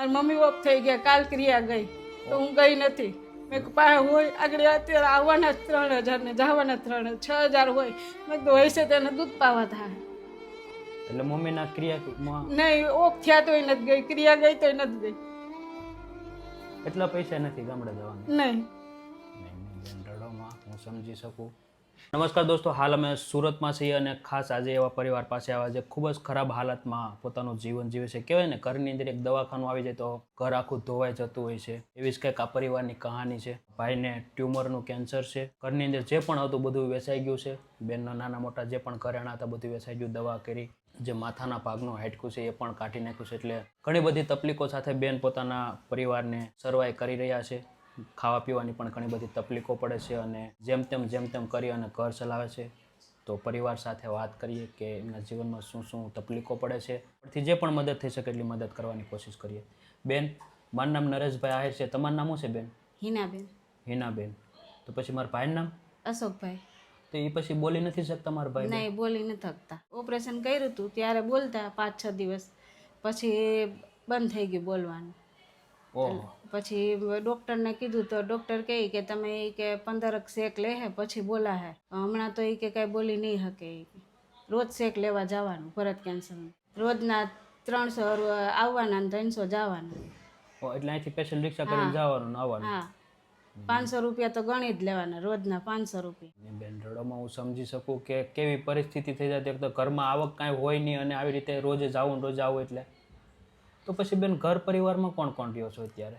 મારી mummy of થઈ ગયા કાલ ક્રિયા ગઈ તો હું ગઈ નથી. મેં પાસે હોય આગળ અત્યારે આવવાના ત્રણ હજાર ને જવાના ત્રણ છ હજાર હોય. મેં કીધું હોય છે તેને દૂધ પાવા થાય. એટલે મમ્મીના ક્રિયા નહીં ઓફ થયા તોય નથી ગઈ ક્રિયા ગઈ તોય નથી ગઈ. એટલા પૈસા નથી ગામડે જવાના? નહીં. હું સમજી શકું. નમસ્કાર દોસ્તો, હાલ અમે સુરતમાં છીએ અને ખાસ આજે એવા પરિવાર પાસે આવ્યા છે. ખૂબ જ ખરાબ હાલતમાં પોતાનું જીવન જીવે છે. કહેવાય ને, ઘરની અંદર એક દવાખાનું આવી જાય તો ઘર આખું ધોવાઈ જતું હોય છે. એવી જ કંઈક આ પરિવારની કહાની છે. ભાઈને ટ્યુમરનું કેન્સર છે. ઘરની અંદર જે પણ હતું બધું વેચાઈ ગયું છે. બેનના નાના મોટા જે પણ ઘરેણા હતા બધું વેચાઈ ગયું, દવા કરી, જે માથાના ભાગનું હાડકું છે એ પણ કાઢી નાખ્યું છે. એટલે ઘણી બધી તકલીફો સાથે બેન પોતાના પરિવારને સર્વાઈ કરી રહ્યા છે. ખાવા પીવાની પણ ઘણી બધી તકલીફો પડે છે અને જેમ તેમ જેમ તેમ કરી અને ઘર ચલાવે છે તો પરિવાર સાથે વાત કરીએ કે એમના જીવનમાં શું શું તકલીફો પડે છે. પરથી જે પણ મદદ થઈ શકે એટલી મદદ કરવાની કોશિશ કરીએ. બેન મારું નામ નરેશભાઈ આહિર છે. તમારું નામ શું છે બેન? હિનાબેન. હિનાબેન. તો પછી મારા ભાઈનું નામ? અશોકભાઈ. તો એ પછી બોલી નથી શકતા મારા ભાઈ નહીં બોલી ન થકતા ઓપરેશન કર્યું હતું ત્યારે બોલતા પાંચ છ દિવસ. પછી બંધ થઈ ગયું બોલવાનું. પછી ડૉક્ટરને કીધું તો ડૉક્ટર કહે કે તમે કે પંદરક શેક લે હે પછી બોલા હે હમણાં તો એ કે કાંઈ બોલી નહીં શકે રોજ શેક લેવા જવાનું ભરત કેન્સરનું. રોજના ત્રણસો આવવાના ને ત્રણસો જવાના. એટલે અહીંથી સ્પેશિયલ રિક્ષા કરીને જવાનું આવવાનું. હા. પાંચસો રૂપિયા તો ગણી જ લેવાના રોજના પાંચસો રૂપિયા. બેન રડોમાં હું સમજી શકું કે કેવી પરિસ્થિતિ થઈ જાય એક તો ઘરમાં આવક કાંઈ હોય નહીં અને આવી રીતે રોજે જવું રોજ આવું એટલે. તો પછી બેન ઘર પરિવારમાં કોણ કોણ રહ્યો છો અત્યારે?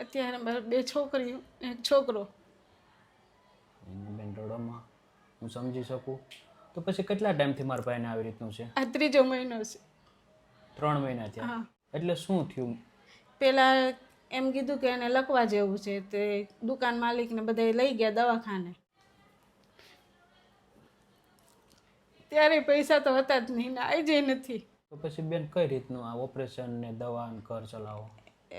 અત્યારે મારે બે છોકરીઓ એક છોકરો. બેન રડોમાં હું સમજી શકું? તો પછી કેટલા ટાઈમથી મારા ભાઈને આવી રીતનું છે? આ ત્રીજો મહિનો છે. ત્રણ મહિના થયા? હા. એટલે શું થયું? પેલા એમ કીધું કે એને લખવા જેવું છે તે દુકાન માલિકને બધા લઈ ગયા દવાખાને. ત્યારે પૈસા તો હતા જ નહીં ને આવી જાય નથી. તો પછી બેન કઈ રીતનું આ ઓપરેશન ને દવા ને ઘર ચલાવો?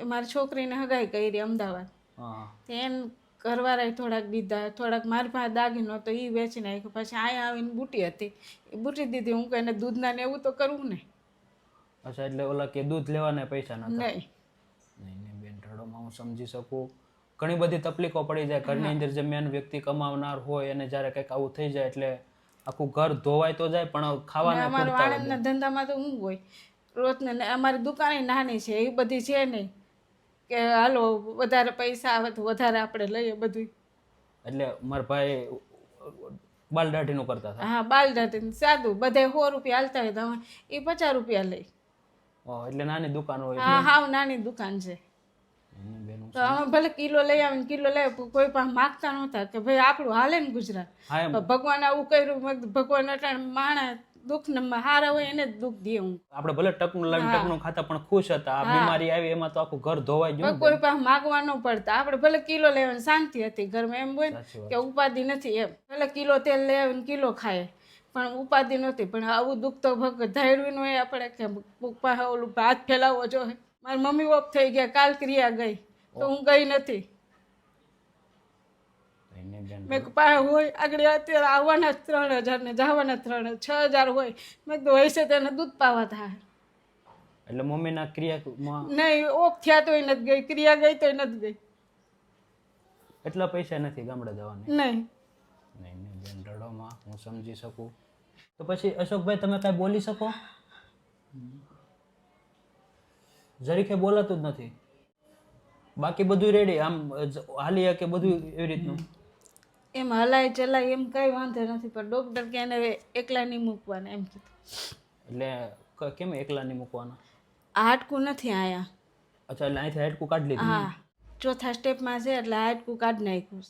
મારી છોકરીને હગાઈ કરી અમદાવાદ. હા. એને ઘરવાળાએ થોડાક દીધા થોડાક મારી પાસે દાગીનો તો એ વેચી નાખ્યો. પછી અહીંયા આવીને બુટી હતી. એ બુટી દીધી હું કહીને દૂધના ને એવું તો કરવું ને. અચ્છા એટલે ઓલા કે દૂધ લેવાના પૈસા નતા નહીં. નહીં બેન રડોમાં હું સમજી શકું. ઘણી બધી તકલીફો પડી જાય. ઘરની અંદર જે મેન વ્યક્તિ કમાવનાર હોય અને જ્યારે કંઈક આવું થઈ જાય એટલે આખું ઘર ધોવાય તો જાય પણ ખાવાના અમારા પૂરતા વાણંદના ધંધામાં તો હું હોય. રોજને ને અમારી દુકાને નાની છે એ બધી છે નહીં. કે હાલો વધારે પૈસા આવે તો વધારે આપણે લઈએ બધું એટલે મારા ભાઈ બાલદાઢીનું કરતા હતા? હા બાલ જાતી સાદું. બધે સો રૂપિયા હાલતા હોય તો અમે એ પચાસ રૂપિયા લઈ. ઓહ, એટલે નાની દુકાન હોય હા હાવ નાની દુકાન છે. હું- તો અમે ભલે કિલો લઈ આવીને કિલો લઈ કોઈ પણ માગતા નહોતા કે ભાઈ આપણું હાલે ને ગુજરાત. ભગવાન આવું કર્યું ભગવાન અટાણે માણસ દુઃખ હારા હોય એને દુઃખ દે હું. આપણે ભલે ટકનું લાવી ટકનું ખાતા પણ ખુશ હતા. આ બીમારી આવી એમાં તો આખું ઘર ધોવાઈ ગયું કોઈ પાસે માગવા ન પડતા. આપણે ભલે કિલો લેવાની શાંતિ હતી ઘરમાં એમ હોય કે ઉપાધિ નથી એમ. ભલે કિલો તેલ લઈ આવીને કિલો ખાય પણ ઉપાધિ નથી. પણ આવું દુઃખ તો ભગ ધાર્યું હોય આપણે કે પાસે ઓલું હાથ ફેલાવવો જોઈએ મારી મમ્મી ઓફ થઈ ગયા કાલ ક્રિયા ગઈ તો હું ગઈ નથી. મેં પાસે હોય આગળ અત્યારે આવવાના ત્રણ હજાર ને જવાના ત્રણ છ હજાર હોય. મેં કીધું હોય છે તેને દૂધ પાવા થાય. એટલે મમ્મીના ક્રિયા નહીં ઓફ થયા તોય નથી ગઈ ક્રિયા ગઈ તોય નથી ગઈ. એટલા પૈસા નથી ગામડે જવાના? નહીં. નહીં નહીં બેન રડોમાં હું સમજી શકું. તો પછી અશોકભાઈ તમે કાંઈ બોલી શકો? જરીકે બોલાતું જ નથી. બાકી બધું રેડી આમ હાલી કે બધું એવી રીતનું? એમ હલાય ચલાય એમ કઈ વાંધો નથી પણ ડોક્ટર કે એને એકલા નહીં મૂકવાના એમ કીધું. એટલે કેમ એકલા નહીં મૂકવાના? આ હાડકું નથી આયા. અચ્છા એટલે અહીંથી હાડકું કાઢી લીધું? હા ચોથા સ્ટેપમાં છે એટલે હાડકું કાઢી નાખ્યું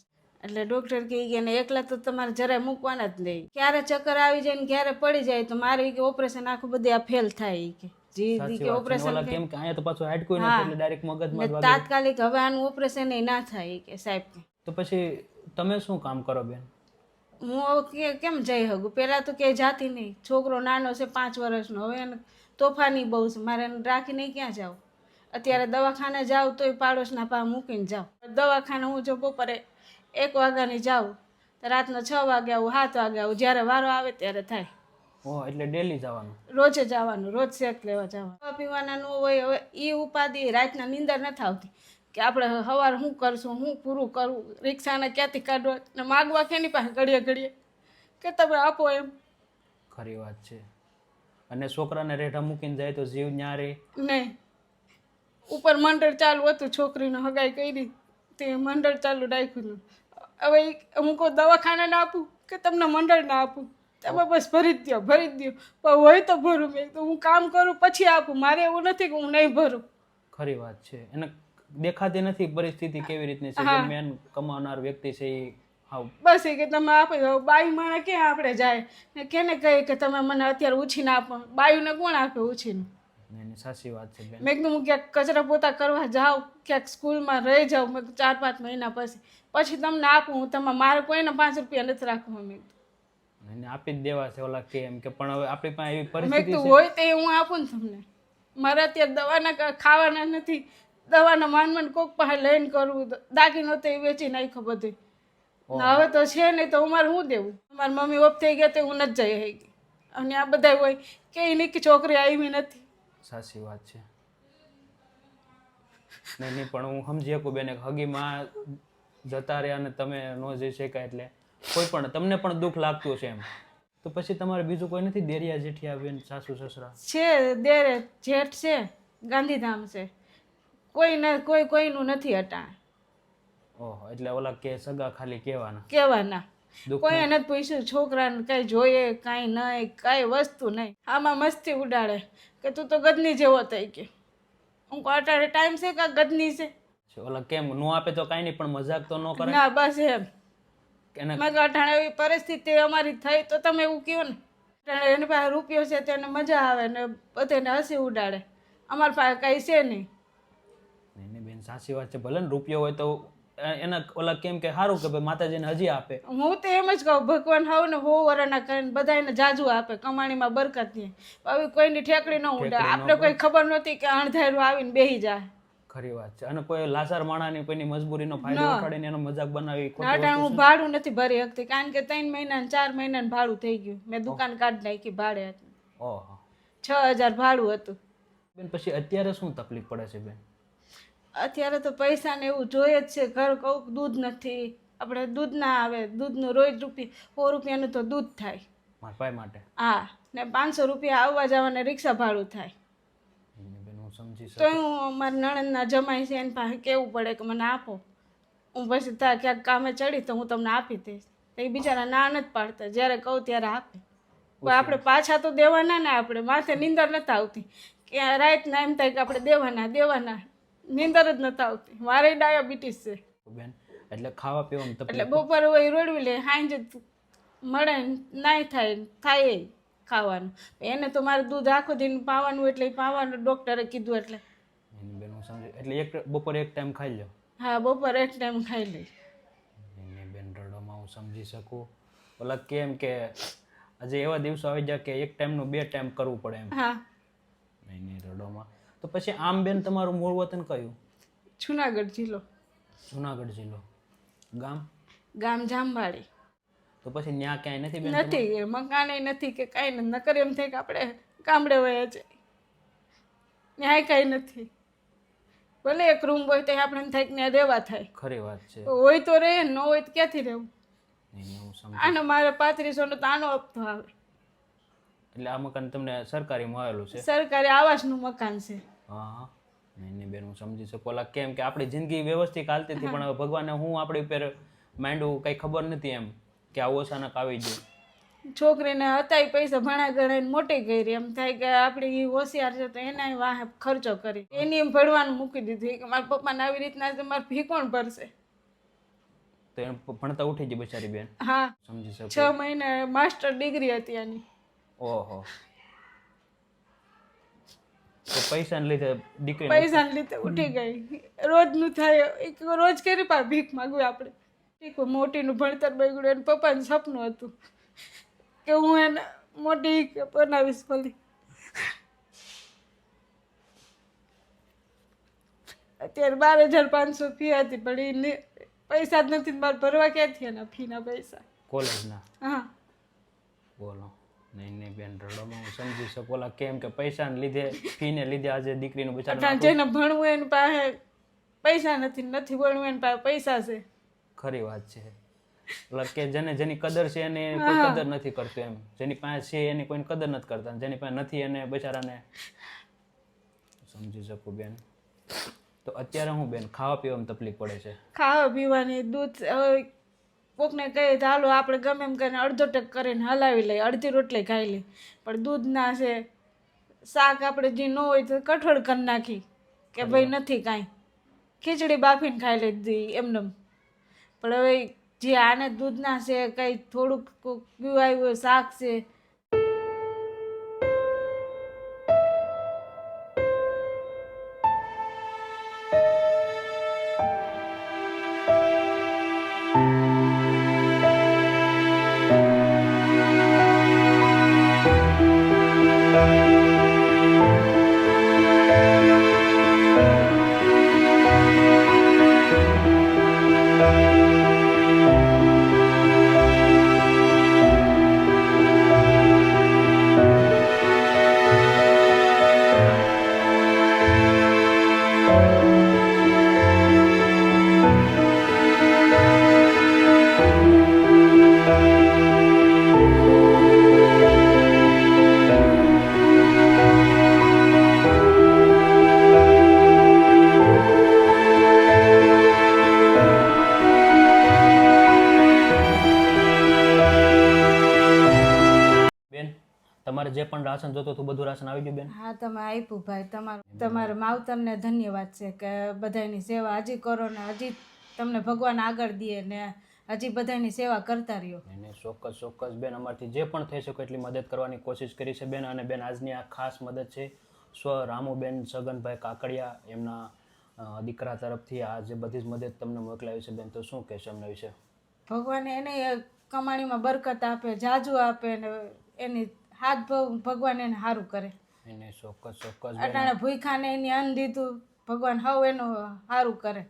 એટલે ડોક્ટર કહે કે એને એકલા તો તમારે જરાય મૂકવાના જ નહીં. ક્યારે ચક્કર આવી જાય ને ક્યારે પડી જાય તો મારે કે ઓપરેશન આખું બધી આ ફેલ થાય કે. જી કે ઓપરેશન કેમ કે અહીંયા તો પાછું હાડકું નથી એટલે ડાયરેક્ટ મગજમાં જ તાત્કાલિક હવે આનું ઓપરેશન ના થાય કે સાહેબ. તો પછી તમે શું કામ કરો બેન? હું કે કેમ જઈ શકું? પહેલાં તો ક્યાંય જાતી નહીં. છોકરો નાનો છે પાંચ વર્ષનો. હવે એને તોફાની બહુ છે. મારે એને રાખીને ક્યાં જાઉં? અત્યારે દવાખાને જાઉં તોય પાડોશના પા મૂકીને જાઉં. દવાખાને હું જો બપોરે એક વાગ્યાની જાઉં તો રાતના છ વાગે આવું સાત વાગે આવું. જ્યારે વારો આવે ત્યારે થાય. ઓહ એટલે ડેલી જવાનું? રોજે જવાનું રોજ શેક લેવા જવાનું. ખાવા પીવાના ન હોય હવે એ ઉપાધિ રાતના નીંદર નથી આવતી કે આપણે સવારે શું કરશું હું પૂરું કરવું રિક્ષાને ક્યાંથી કાઢવા ને માગવા કેની પાસે ઘડીએ ઘડીએ? કે તમે આપો એમ. ખરી વાત છે. અને છોકરાને રેઠા મૂકીને જાય તો જીવ ન્યારે નહીં. ઉપર મંડળ ચાલુ હતું છોકરીને હગાઈ કરી. તે મંડળ ચાલુ રાખ્યું હવે અમુક દવાખાને ના આપું કે તમને મંડળ ના આપું? તમે બસ ભરી જ દો ભરી જ દો. પણ હોય તો ભરું મેં તો હું કામ કરું પછી આપું. મારે એવું નથી કે હું નહીં ભરું. ખરી વાત છે. એને દેખાતી નથી પરિસ્થિતિ કેવી રીતની છે. જે મેન કમાનાર વ્યક્તિ છે એ હા બસ એ કે તમે આપી દો બાઈ માણે ક્યાં આપણે જાય? ને કેને કહે કે તમે મને અત્યારે ઉછીને આપો? બાયુને કોણ આપે ઉછીને? સાચી વાત છે મેં કીધું હું ક્યાંક કચરા પોતા કરવા જાઉં ક્યાંક સ્કૂલમાં રહી જાઉં મેં ચાર પાંચ મહિના પછી. પછી તમને આપું હું તમે મારે કોઈને પાંચ રૂપિયા નથી રાખવા મેં કીધું. એને આપી જ દેવા છે ઓલા કે એમ કે પણ હવે આપણી પાસે એવી પરિસ્થિતિ છે. હોય તે હું આપું ને તમને. મારે અત્યારે દવાના ખાવાના નથી. દવાના માન માંડ કોક પાસે લઈને કરવું દાગીનો તો એ વેચી નાખ્યો બધું. હવે તો છે ને તો અમારે શું દેવું? મારી મમ્મી ઓફ થઈ ગયા તો હું નથી જઈ ગઈ અને આ બધા હોય કે એની કે છોકરી આવી નથી. સાચી વાત છે. નહીં નહીં પણ હું સમજી શકું બેન હગીમાં જતા રહ્યા અને તમે ન જઈ શકાય એટલે કોઈ પણ તમને પણ દુઃખ લાગતું હશે એમ. તો પછી તમારે બીજું કોઈ નથી? દેરિયા જેઠિયા બેન સાસુ સસરા? છે દેરે જેઠ છે ગાંધીધામ છે. કોઈ ને કોઈ કોઈનું નથી અટાણ ઓહો એટલે ઓલા કે સગા ખાલી કહેવાના. કહેવાના. કોઈ નથી પૂછ્યું છોકરાને કઈ જોઈએ કાંઈ નહીં કાંઈ વસ્તુ નહીં. આમાં મસ્તી ઉડાડે. કે તું તો ગદની જેવો થઈ ગયો. હું અટાડે ટાઈમ છે કે ગદની છે? છે. ઓલા કેમ? નો આપે તો કાંઈ નહીં પણ મજાક તો ન કરે ના બસ એમ. એને અઠાણે એવી પરિસ્થિતિ અમારી થઈ તો તમે એવું કહો ને? એની પાસે રૂપિયો છે તેને મજા આવે ને બધાને હસી ઉડાડે. અમારી પાસે કાંઈ છે નહીં. નહીં બેન સાચી વાત છે. ભલે ને રૂપિયો હોય તો એના ઓલા કેમ કે સારું કે ભાઈ માતાજીને હજી આપે. હું તો એમ જ કહું ભગવાન હાવ ને હો વરાના કરીને બધાને જાજુ આપે કમાણીમાં બરકત નહીં. હવે કોઈની ઠેકડી ન ઉડે આપણે કોઈ ખબર નહોતી કે અણધાર્યું આવીને બેહી જાય. ખરી વાત છે. અને કોઈ લાસાર માણાની કોઈની મજબૂરીનો ફાયદો ઉઠાડીને એનો મજાક બનાવી ખોટી અટાણે હું ભાડું નથી ભરી શકતી. કારણ કે ત્રણ મહિના ને ચાર મહિના ને ભાડું થઈ ગયું. મેં દુકાન કાઢી નાખી ભાડે હતી. ઓહો. છ હજાર ભાડું હતું. બેન પછી અત્યારે શું તકલીફ પડે છે બેન? અત્યારે તો પૈસા ને એવું જોઈએ જ છે. ઘર કહું દૂધ નથી. આપણે દૂધ ના આવે. દૂધનું રોજ રૂપિયા સો રૂપિયાનું તો દૂધ થાય. મારા ભાઈ માટે? હા. ને પાંચસો રૂપિયા આવવા જવાને રિક્ષા ભાડું થાય. સમજી તો હું મારા નણંદના જમાઈ છે એની પાસે કેવું પડે કે મને આપો. હું પછી ત્યાં ક્યાંક કામે ચડી તો હું તમને આપી દઈશ. એ બિચારા ના નથી પાડતા. જ્યારે કહું ત્યારે આપે. પણ આપણે પાછા તો દેવાના ને આપણે. માથે નીંદર નથી આવતી. કે રાતના એમ થાય કે આપણે દેવાના દેવાના. નીંદર જ નથી આવતી. મારે ડાયાબિટીસ છે. બેન એટલે ખાવા પીવાનું એટલે બપોર હોય રોડવી લે સાંજે મળે નાય થાય થાય ખાવાનું. એને તો મારે દૂધ આખો દિન પાવાનું એટલે પાવાનું ડૉક્ટરે કીધું એટલે. બેન હું સમજી એટલે એક બપોરે એક ટાઈમ ખાઈ લો હા બપોરે એક ટાઈમ ખાઈ લઈ બેન રડોમાં હું સમજી શકું. ઓલા કેમ કે આજે એવા દિવસો આવી જાય કે એક ટાઈમનું બે ટાઈમ કરવું પડે એમ. હા. નહીં નહીં રડોમાં. તો પછી આમ બેન તમારું મૂળ વતન કયું? જુનાગઢ જિલ્લો. જુનાગઢ જિલ્લો. ગામ? ગામ જામવાડી. તો પછી ન્યા ક્યાંય નથી બેન નથી મકાને નથી કે કાંઈ નથી. નકર એમ થાય કે આપણે ગામડે વયા છે ન્યાય કાંઈ નથી. ભલે એક રૂમ હોય તો આપણે એમ થાય કે ત્યાં રહેવા થાય. ખરી વાત છે. હોય તો રહે ન હોય તો ક્યાંથી રહેવું? આનો મારે પાંત્રીસો તો આનો હપ્તો આવે. એટલે આ મકાન તમને સરકારી મળેલું છે? સરકારી આવાસનું મકાન છે. હા નહીં બેન હું સમજી શકું. ઓલા કેમ કે આપણી જિંદગી વ્યવસ્થિત હાલતી હતી પણ હવે ભગવાને હું આપણી પર માંડવું કંઈ ખબર નથી એમ. કે આવું અચાનક આવી ગયું? છોકરીને હતા પૈસા ભણા ગણાઈને મોટી કરી. એમ થાય કે આપણે એ હોશિયાર છે તો એના વાહે ખર્ચો કરી. એની એમ ભણવાનું મૂકી દીધું. કે મારા પપ્પાને આવી રીતના છે મારે ફી કોણ ભરશે? તો એમ ભણતા ઉઠી ગઈ બચારી બેન? હા. સમજી શકું. છ મહિને માસ્ટર ડિગ્રી હતી એની. ઓહો. તો પૈસાને લીધે દીકરી પૈસાને લીધે ઉઠી ગઈ. રોજનું થાય. એક રોજ કરી પા ભીખ માંગવી આપણે. ઠીક મોટીનું ભણતર બગડ્યું એને પપ્પાનું સપનું હતું કે હું એને મોટી બનાવીશ ભલી. અત્યારે બાર હજાર પાંચસો ફી હતી પણ એ પૈસા જ નથી મારે ભરવા ક્યાંથી એના ફીના પૈસા? કોલેજના? હા. બોલો નહીં નહીં બેન રડોમાં હું સમજી શકું. ઓલા કેમ કે પૈસાને લીધે ફીને લીધે આજે દીકરીનું બિચારું જેને ભણવું એની પાસે પૈસા નથી નથી ભણવું એની પાસે પૈસા છે. ખરી વાત છે. એટલે કે જેને જેની કદર છે એને કોઈ કદર નથી કરતું એમ. જેની પાસે છે એની કોઈને કદર નથી કરતા જેની પાસે નથી એને બિચારાને સમજી શકું બેન? તો અત્યારે હું બેન ખાવા પીવામાં તકલીફ પડે છે. ખાવા પીવાની દૂધ કોકને કહીએ તો હાલો આપણે ગમે એમ કરીને અડધો ટક કરીને હલાવી લઈએ અડધી રોટલી ખાઈ લઈએ. પણ દૂધ ના છે શાક આપણે જે ન હોય તો કઠોળ કરી નાખી કે ભાઈ નથી કાંઈ. ખીચડી બાફીને ખાઈ લીધી એમને પણ હવે જે આને દૂધના છે કંઈ થોડુંક પીવાયું શાક છે તમારે જે પણ રાશન જોતું હતું બધું રાશન આવી ગયું બેન? હા તમે આપ્યું ભાઈ. તમારું તમારા માવતરને ધન્યવાદ છે કે બધાની સેવા હજી કરો ને હજી તમને ભગવાન આગળ દે ને હજી બધાની સેવા કરતા રહ્યો. એને ચોક્કસ ચોક્કસ બેન. અમારથી જે પણ થઈ શકે એટલી મદદ કરવાની કોશિશ કરી છે બેન. અને બેન આજની આ ખાસ મદદ છે સ્વ રામુબેન સગનભાઈ કાકડિયા એમના દીકરા તરફથી આ જે બધી જ મદદ તમને મોકલાવી છે બેન. તો શું કહેશો એમના વિશે? ભગવાન એને કમાણીમાં બરકત આપે જાજુ આપે ને એની હાથ ભગવાન એને સારું કરે. એને ચોક્કસ ચોક્કસ અટાણે ભૂખાને એની અન્ન દીધું ભગવાન હવ એનું સારું કરે.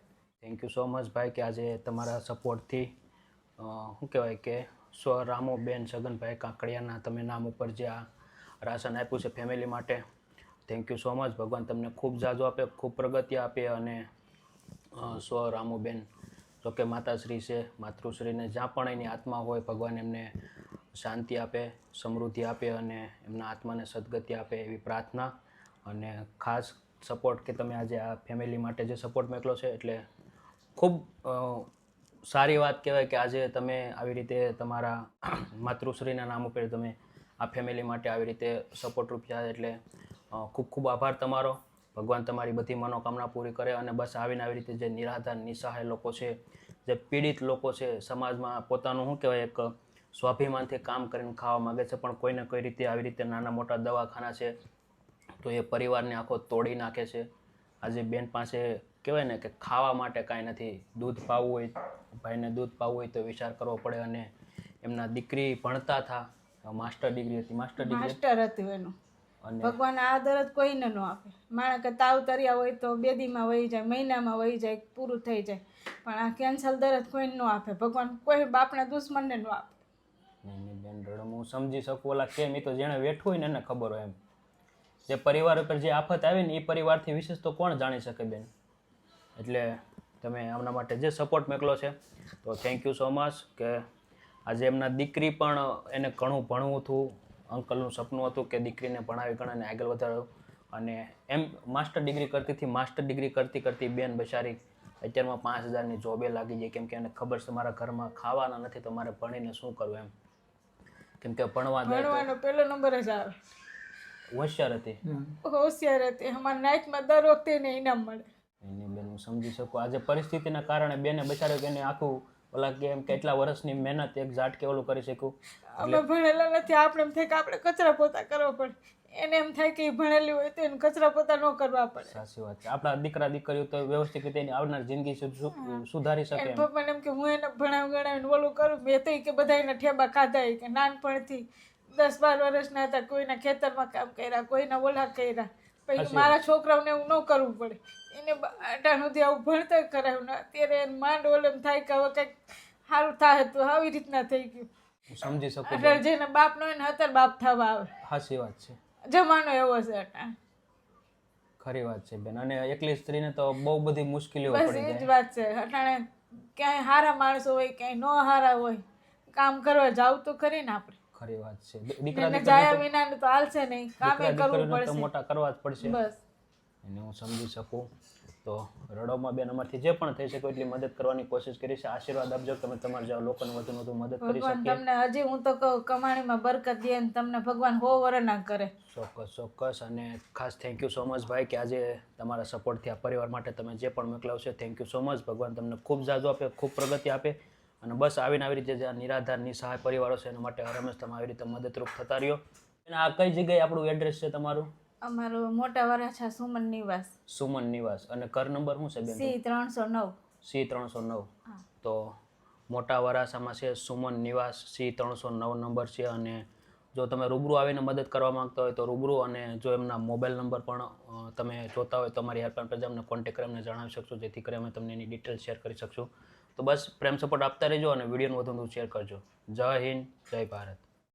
થેન્ક યુ સો મચ ભાઈ કે આજે તમારા સપોર્ટથી શું કહેવાય કે સ્વ રામુબેન છગનભાઈ કાંકડિયાના તમે નામ ઉપર જે આ રાશન આપ્યું છે ફેમિલી માટે. થેન્ક યુ સો મચ ભગવાન તમને ખૂબ જાજો આપે ખૂબ પ્રગતિ આપે અને સ્વ રામુબેન જો કે માતાશ્રી છે માતૃશ્રીને જ્યાં પણ એની આત્મા હોય ભગવાન એમને શાંતિ આપે, સમૃદ્ધિ આપે અને એમના આત્માને સદગતિ આપે એવી પ્રાર્થના અને ખાસ સપોર્ટ કે તમે આજે આ ફેમિલી માટે જે સપોર્ટ મોકલો છે એટલે ખૂબ સારી વાત કહેવાય કે આજે તમે આવી રીતે તમારા માતૃશ્રીના નામ ઉપર તમે આ ફેમિલી માટે આવી રીતે સપોર્ટ રૂપિયા એટલે ખૂબ ખૂબ આભાર તમારો. ભગવાન તમારી બધી મનોકામના પૂરી કરે અને બસ આવીને આવી રીતે જે નિરાધાર, નિસહાય લોકો છે, જે પીડિત લોકો છે, સમાજમાં પોતાનું શું કહેવાય, એક સ્વાભિમાનથી કામ કરીને ખાવા માગે છે પણ કોઈને કોઈ રીતે આવી રીતે નાના મોટા દવાખાના છે તો એ પરિવારને આખો તોડી નાખે છે. આજે બેન પાસે કહેવાય ને કે ખાવા માટે કાંઈ નથી દૂધ પાવું હોય ભાઈને દૂધ પાવું હોય તો વિચાર કરવો પડે અને એમના દીકરી ભણતા હતા માસ્ટર ડિગ્રી હતી માસ્ટર ડિગ્રી માસ્ટર હતું એનું. ભગવાન આ દરદ કોઈને ન આપે. માણસ કે તાવ તર્યા હોય તો બે દીમાં વહી જાય મહિનામાં વહી જાય પૂરું થઈ જાય. પણ આ કેન્સલ દરદ કોઈને ન આપે. ભગવાન કોઈ બાપના દુશ્મનને ન આપે. નહીં રડમ હું સમજી શકું, ઓલા કેમ, એ તો જેણે વેઠવું હોય ને એને ખબર હોય એમ. જે પરિવાર ઉપર જે આફત આવી ને એ પરિવારથી વિશેષ તો કોણ જાણી શકે, બેન? એટલે તમે આમના માટે જે સપોર્ટ મોકલો છે, તો થેન્ક યુ સો મચ કે આજે એમના દીકરી પણ એને ઘણું ભણવું હતું. અંકલનું સપનું હતું કે દીકરીને ભણાવી ગણાને આગળ વધારો અને એમ માસ્ટર ડિગ્રી કરતી હતી માસ્ટર ડિગ્રી કરતી કરતી બેન બચારી અત્યારમાં પાંચ હજારની જોબે લાગી જાય કેમ કે એને ખબર છે, મારા ઘરમાં ખાવાના નથી, તો મારે ભણીને શું કરવું એમ. કેમ કે ભણવા ભણવાનો પહેલો નંબર જ આવે. હોશિયાર હતી. હોશિયાર હતી. અમારા નાઇટમાં દર વખતે એને ઇનામ મળે. એની બેન હું સમજી શકું. આજે પરિસ્થિતિના કારણે બેને બચારે કે એને આખું ઓલા કેમ કેટલા વર્ષની મહેનત એક ઝાટકે ઓલું કરી શક્યું અમે ભણેલા નથી આપણે એમ થાય કે આપણે કચરા પોતા કરવા પડે. એને એમ થાય કે ભણેલી હોય તો એને કચરા પોતા ન કરવા પડે. સાચી વાત છે. આપણા દીકરા દીકરીઓ તો વ્યવસ્થિત રીતે એની આવનાર જિંદગી સુધારી શકે પપ્પાને એમ. કે હું એને ભણાવ ગણાવીને ઓલું કરું મેં તો કે બધા એના ઠેબા ખાધા કે નાનપણથી દસ બાર વર્ષના હતા કોઈના ખેતરમાં કામ કર્યા કોઈના ઓલા કર્યા. પછી મારા છોકરાઓને હું ન કરવું પડે. એને અટાણ સુધી આવું ભણતર કરાવ્યું ને અત્યારે એને માંડ ઓલમ થાય કે હવે કંઈક સારું થાય તો આવી રીતના થઈ ગયું. સમજી શકું છું. જેને બાપ નો એને અત્યારે બાપ થવા આવે. સાચી વાત છે. જમાનો એવો છે અટાણે. ખરી વાત છે બેન. અને એકલી સ્ત્રીને તો બહુ બધી મુશ્કેલીઓ બસ પડી એ જ વાત છે. અટાણે ક્યાંય હારા માણસો હોય ક્યાંય ન હારા હોય કામ કરવા જાવ તો ખરી ને આપણે. ખરી વાત છે. દીકરા દીકરા વિના તો હાલશે નહીં. કામે કરવું પડશે. મોટા કરવા જ પડશે. બસ. એને હું સમજી શકું. તો રડોમાં બેન અમારથી જે પણ થઈ શકે એટલી મદદ કરવાની કોશિશ કરી છે. આશીર્વાદ આપજો તમે તમારા જેવા લોકોને વધુ વધુ મદદ કરી શકીએ. તમને હજી હું તો કહું કમાણીમાં બરકત દે અને તમને ભગવાન હો વર ના કરે. ચોક્કસ ચોક્કસ. અને ખાસ થેન્ક યુ સો મચ ભાઈ કે આજે તમારા સપોર્ટથી આ પરિવાર માટે તમે જે પણ મોકલાવશો થેન્ક યુ સો મચ ભગવાન તમને ખૂબ જાજો આપે ખૂબ પ્રગતિ આપે. અને બસ આવીને આવી રીતે જે નિરાધાર નિસહાય પરિવારો છે એના માટે હરમેશ તમે આવી રીતે મદદરૂપ થતા રહ્યો. અને આ કઈ જગ્યાએ આપણું એડ્રેસ છે તમારું? અમારો મોટા વરાછા સુમન નિવાસ. સુમન નિવાસ. અને ઘર નંબર શું છે બેન સી ત્રણસો નવ. સી ત્રણસો નવ. તો મોટા વરાસામાં છે સુમન નિવાસ સી ત્રણસો નવ નંબર છે. અને જો તમે રૂબરૂ આવીને મદદ કરવા માંગતા હોય તો રૂબરૂ અને જો એમના મોબાઈલ નંબર પણ તમે જોતા હોય તો અમારી હેલ્પલાઇન પર અમને કોન્ટેક્ટ કરી અમને જણાવી શકશો જેથી કરી અમે તમને એની ડિટેલ શેર કરી શકશું. તો બસ પ્રેમ સપોર્ટ આપતા રહેજો અને વિડીયોને વધુ શેર કરજો. જય હિન્દ, જય ભારત.